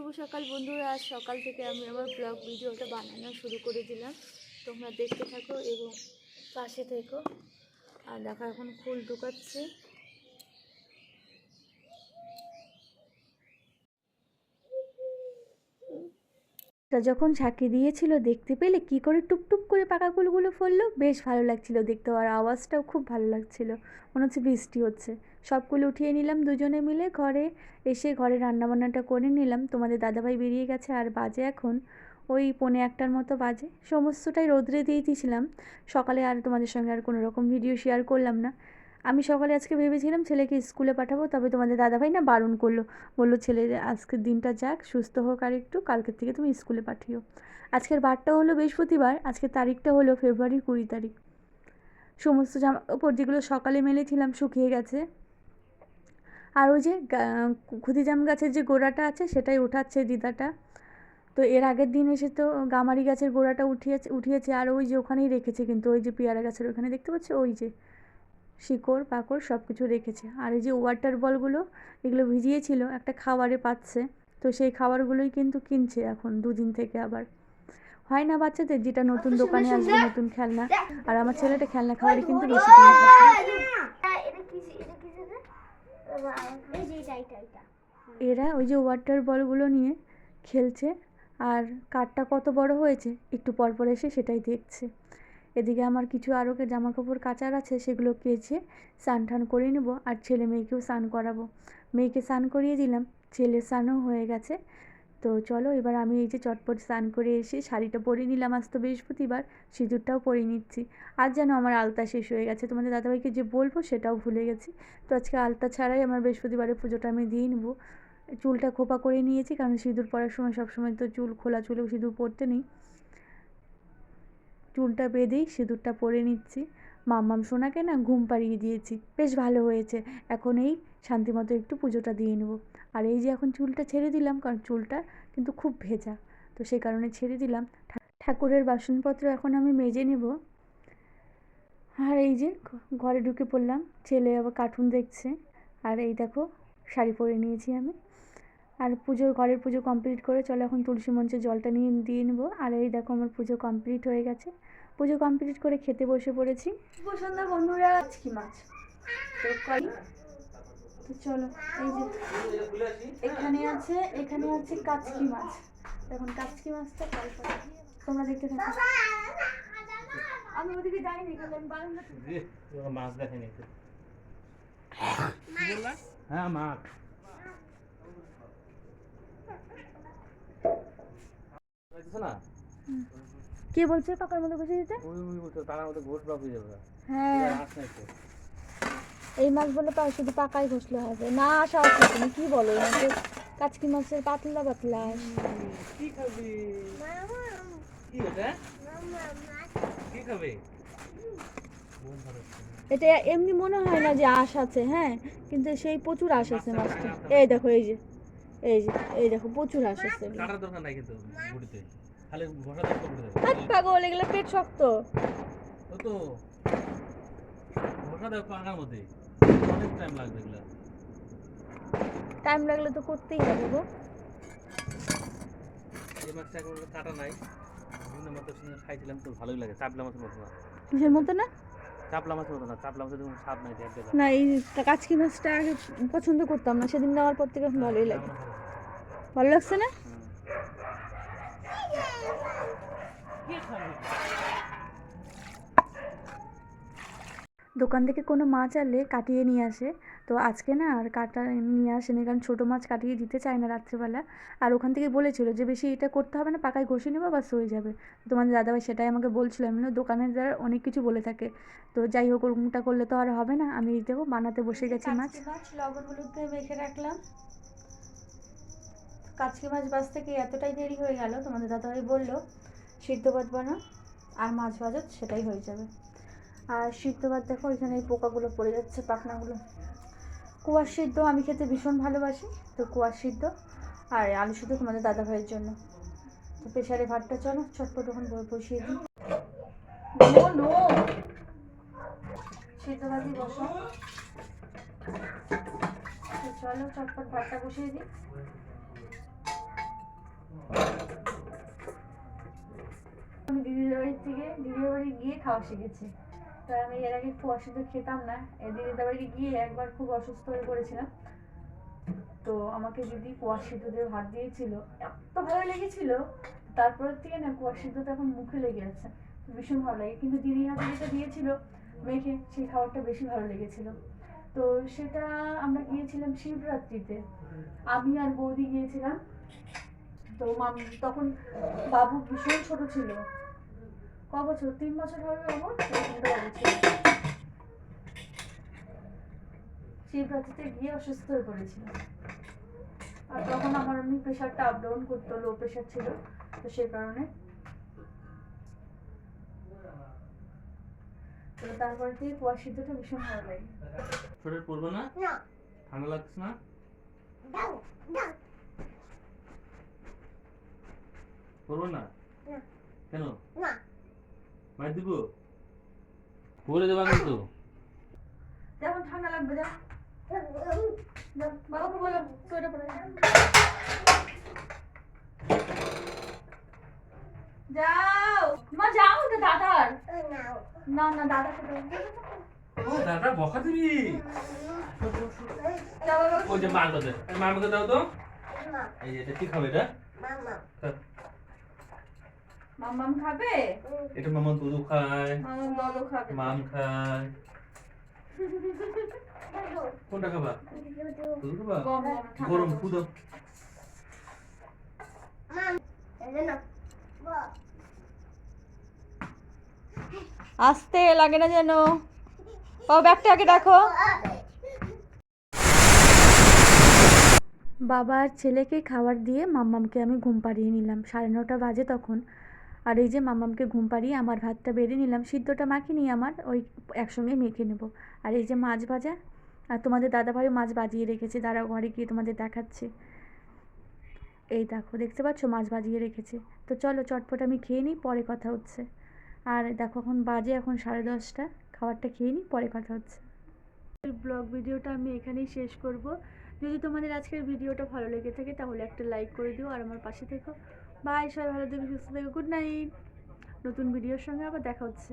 শুভ সকাল বন্ধুরা। আজ সকাল থেকে আমি আমার ব্লগ ভিডিওটা বানানো শুরু করে দিলাম তোমরা দেখতে থাকো এবং পাশে থেকো। আর দেখো, এখন ফুল ঢুকাচ্ছে। তা যখন ঝাঁকি দিয়েছিল দেখতে পেলে কি করে টুপটুপ করে পাকা ফুলগুলো ফললো? বেশ ভালো লাগছিল দেখতে, আর আওয়াজটাও খুব ভালো লাগছিল। মনে হচ্ছে বৃষ্টি হচ্ছে। সবগুলো উঠিয়ে নিলাম দুজনে মিলে। ঘরে এসে ঘরে রান্নাবান্নাটা করে নিলাম। তোমাদের দাদাভাই বেরিয়ে গেছে। আর বাজে এখন ওই পৌনে একটার মতো বাজে। সমস্তটাই রোদ্রে দিয়ে দিয়েছিলাম। সকালে আর তোমাদের সঙ্গে আর কোনো রকম ভিডিও শেয়ার করলাম না। আমি সকালে আজকে ভেবেছিলাম ছেলেকে স্কুলে পাঠাবো। তবে তোমাদের দাদাভাই না বারণ করল। বলল, ছেলে আজকের দিনটা যাক, সুস্থ হোক আর একটু। কালকের থেকে তুমি স্কুলে পাঠিও। আজকের বারটা হলো বৃহস্পতিবার। আজকের তারিখটা হলো ফেব্রুয়ারির কুড়ি তারিখ। সমস্ত জামা কাপড় যেগুলো সকালে মেলেছিলাম শুকিয়ে গেছে। আর ওই যে খুদিজাম গাছের যে গোড়াটা আছে সেটাই ওঠাচ্ছে দিদাটা। তো এর আগের দিন এসে তো গামারি গাছের গোড়াটা উঠিয়েছে উঠিয়েছে আর ওই যে ওখানেই রেখেছে কিন্তু ওই যে পেয়ারা গাছের ওখানে দেখতে পাচ্ছ? ওই যে শিকড় পাকড় সব কিছু রেখেছে। আর এই যে ওয়াটার বলগুলো এগুলো ভিজিয়েছিল একটা খাবারে পাচ্ছে। তো সেই খাবারগুলোই কিন্তু কিনছে এখন দুদিন থেকে আবার। হয় না বাচ্চাদের যেটা নতুন দোকানে আসবে নতুন খেলনা। আর আমার ছেলেটা খেলনা খাবারই কিন্তু বেশি কিনে খাচ্ছে। এটা কি এটা কি রে এই যে এটা এটা এটা এরা ওই যে ওয়াটার বলগুলো নিয়ে খেলছে, আর কাঠটা কত বড় হয়েছে, একটু পর পর এসে সেটাই দেখছে। এদিকে আমার কিছু আরও জামা কাপড় কাচার আছে, সেগুলো কেচে স্নান টান করে নেব, আর ছেলে মেয়েকেও স্নান করাবো। মেয়েকে স্নান করিয়ে দিলাম ছেলে স্নানও হয়ে গেছে। তো চলো এবার আমি এই যে চটপট স্নান করে এসে শাড়িটা পরে নিলাম আজ তো বৃহস্পতিবার, সিঁদুরটাও পরে নিচ্ছি। আজ যেন আমার আলতা শেষ হয়ে গেছে। তোমাদের দাদাভাইকে যে বলব সেটাও ভুলে গেছি। তো আজকে আলতা ছাড়াই আমার বৃহস্পতিবারের পুজোটা আমি দিয়ে নেব। চুলটা খোপা করে নিয়েছি কারণ সিঁদুর পরার সময় সবসময় তো চুল খোলা চুলেও সিঁদুর পরতে নেই। চুলটা বেঁধেই সিঁদুরটা পরে নিচ্ছি। মাম্মাম সোনাকে না ঘুম পাড়িয়ে দিয়েছি। বেশ ভালো হয়েছে। এখন এই শান্তিমতো একটু পুজোটা দিয়ে নেব। আর এই যে এখন চুলটা ছেড়ে দিলাম, কারণ চুলটা কিন্তু খুব ভেজা। তো সেই কারণে ছেড়ে দিলাম। ঠাকুরের বাসনপত্র এখন আমি মেজে নেব। আর এই যে ঘরে ঢুকে পড়লাম। ছেলে আবার কার্টুন দেখছে। আর এই দেখো, শাড়ি পরে নিয়েছি আমি। আর পুজোর, ঘরের পুজো কমপ্লিট করে চলো এখন তুলসী মঞ্চে জলটা নিয়ে, দিয়ে নেব। আর এই দেখো আমার পুজো কমপ্লিট হয়ে গেছে। পুজো কমপ্লিট করে খেতে বসে পড়েছি। সন্ধ্যা বন্ধুরা আজকি মাছ? তো তো চলো এই যে এখানে আছে এখানে আছে কাচকি মাছ। এখন কাচকি মাছটা তোমরা দেখতে থাকো। আমি ওদিকে যাইনি মাছ দেখেনি হ্যাঁ মাছ। না? কে বলছে পাকার মধ্যে বসে দিতে? তার মধ্যে ঘোষ বাপ হয়ে। যাবে হ্যাঁ এই মাছ বলে পা শুধু পাকাই ঘষলে হবে। না আসা আছে তুমি কি বলো? এই মাছের কাচকি মাছের পাতলা পাতলা কি খাবি? কি এটা কি খাবে? এটা এমনি মনে হয় না যে আঁশ আছে হ্যাঁ? কিন্তু সেই প্রচুর আঁশ আছে মাছটা এই দেখো এই যে এই যে এই দেখো প্রচুর আঁশ আছে। কাটার দরকার নাই কিন্তু বুড়িতে। খালি হাত পাগল এগুলো পেট শক্ত। ও তো মধ্যে। অনেক টাইম লাগবে এগুলা। টাইম লাগলে তো করতেই হবে গো। এই মাছটা এখন কাটা নাই। বিভিন্ন মাছের সঙ্গে খাইছিলাম তো ভালোই লাগে। চাপলা মাছের মতো না। কিসের মতো না? চাপলা মাছের মতো না। চাপলা মাছের কোনো স্বাদ নাই দেখ না এই কাচকি মাছটা আগে পছন্দ করতাম না। সেদিন নেওয়ার পর থেকে ভালোই লাগে। ভালো লাগছে না? দোকান থেকে কোনো মাছ আনলে কাটিয়ে নিয়ে আসে। তো আজকে না আর কাটা নিয়ে আসেনি কারণ ছোটো মাছ কাটিয়ে দিতে চায় না রাত্রেবেলা। আর ওখান থেকে বলেছিল যে বেশি এটা করতে হবে না পাকায় ঘষে নেব বাস হয়ে যাবে। তোমাদের দাদাভাই সেটাই আমাকে বলছিল। আমি দোকানের দ্বারা অনেক কিছু বলে থাকে। তো যাই হোক ওরকমটা করলে তো আর হবে না। আমি দেখো বানাতে বসে গেছি মাছ। মাছ লবণ হলুদ মেখে রাখলাম। কাচকি মাছ বাজতে থেকে এতটাই দেরি হয়ে গেল তোমাদের দাদাভাই বলল। সিদ্ধ ভাত বানা আর মাছ ভাজা সেটাই হয়ে যাবে। আর সিদ্ধ ভাত দেখো, এখানে এই পোকাগুলো পড়ে যাচ্ছে, পাখনাগুলো। কুয়ার সিদ্ধ আমি খেতে ভীষণ ভালোবাসি, তো কুয়ার সিদ্ধ আর আলু সিদ্ধ তোমাদের দাদা ভাইয়ের জন্য। তো প্রেশারে ভাতটা চলো ছটপট ওখানে বসিয়ে দিই। সিদ্ধ ভাতই বসো। চলো, চটপট ভাতটা বসিয়ে দিই। গিয়ে খাওয়া শিখেছি। তো আমি এর আগে পোয়া সিদ্ধ খেতাম না এই দিদিদের বাড়ি গিয়ে একবার খুব অসুস্থ হয়ে পড়েছিলাম। তো আমাকে দিদি কুয়া সিদ্ধ দিয়ে ভাত দিয়েছিল, এত ভালো লেগেছিল তারপর থেকে না কুয়া সিদ্ধটা এখন মুখে লেগে আছে, ভীষণ ভালো লাগে। কিন্তু দিদি হাতে যেটা দিয়েছিল মেখে সেই খাবারটা বেশি ভালো লেগেছিল। তো সেটা আমরা গিয়েছিলাম শিবরাত্রিতে। আমি আর বৌদি গিয়েছিলাম। তো তখন বাবু ভীষণ ছোট ছিল। ক বছর? তিন বছর হবে বাবু বাবু শিবরাত্রিতে গিয়ে অসুস্থ হয়ে পড়েছিল। আর তখন আমার এমনি প্রেশারটা আপ ডাউন করতো লো প্রেশার ছিল তো সেই কারণে। তো তারপরে থেকে কুয়া সিদ্ধটা ভীষণ ভালো লাগে। সোয়েটার পরবে না? না। ঠান্ডা লাগছে না? দাও দাও। না? না। কেন? না। মার দিব? পরে দেবা কিন্তু যেমন ঠান্ডা লাগবে যা। বাবাকে বলো সোয়েটার পরে যাও। মা যাও তো দাদার। না না দাও ও দাদা বকা দিবি? বাবা। যে মার বাদে মার দাও তো। এই এটা কি খাবে এটা? মামা। মাম্মাম খাবে? এটা মামা দুধ খায়। দলও খাবে। মাম খায়। কোনটা খাবা? দুধ খাবা? গরম মাম আস্তে লাগে না যেন। ও ব্যাগটা আগে রাখো বাবা আর ছেলেকে খাবার দিয়ে মাম্মামকে আমি ঘুম পাড়িয়ে নিলাম। সাড়ে নটা বাজে তখন। আর এই যে মামামকে ঘুম পাড়িয়ে আমার ভাতটা বেড়ে নিলাম, সিদ্ধটা মাখি নিয়ে আমার ওই একসঙ্গে মেখে নেব। আর এই যে মাছ ভাজা, আর তোমাদের দাদাভাইও মাছ বাজিয়ে রেখেছে, দাঁড়াও ঘরে গিয়ে তোমাদের দেখাচ্ছি। এই দেখো, দেখতে পাচ্ছ মাছ বাজিয়ে রেখেছে? তো চলো চটপট আমি খেয়ে নিই, পরে কথা হচ্ছে। আর দেখো এখন বাজে এখন সাড়ে দশটা, খাবারটা খেয়ে নিই, পরে কথা হচ্ছে। ব্লগ ভিডিওটা আমি এখানেই শেষ করব। যদি তোমাদের আজকের ভিডিওটা ভালো লেগে থাকে তাহলে একটা লাইক করে দিও আর আমার পাশে থেকো। বাই সবাই ভালো থেকো সুস্থ থেকো গুড নাইট নতুন ভিডিওর সঙ্গে আবার দেখা হচ্ছে।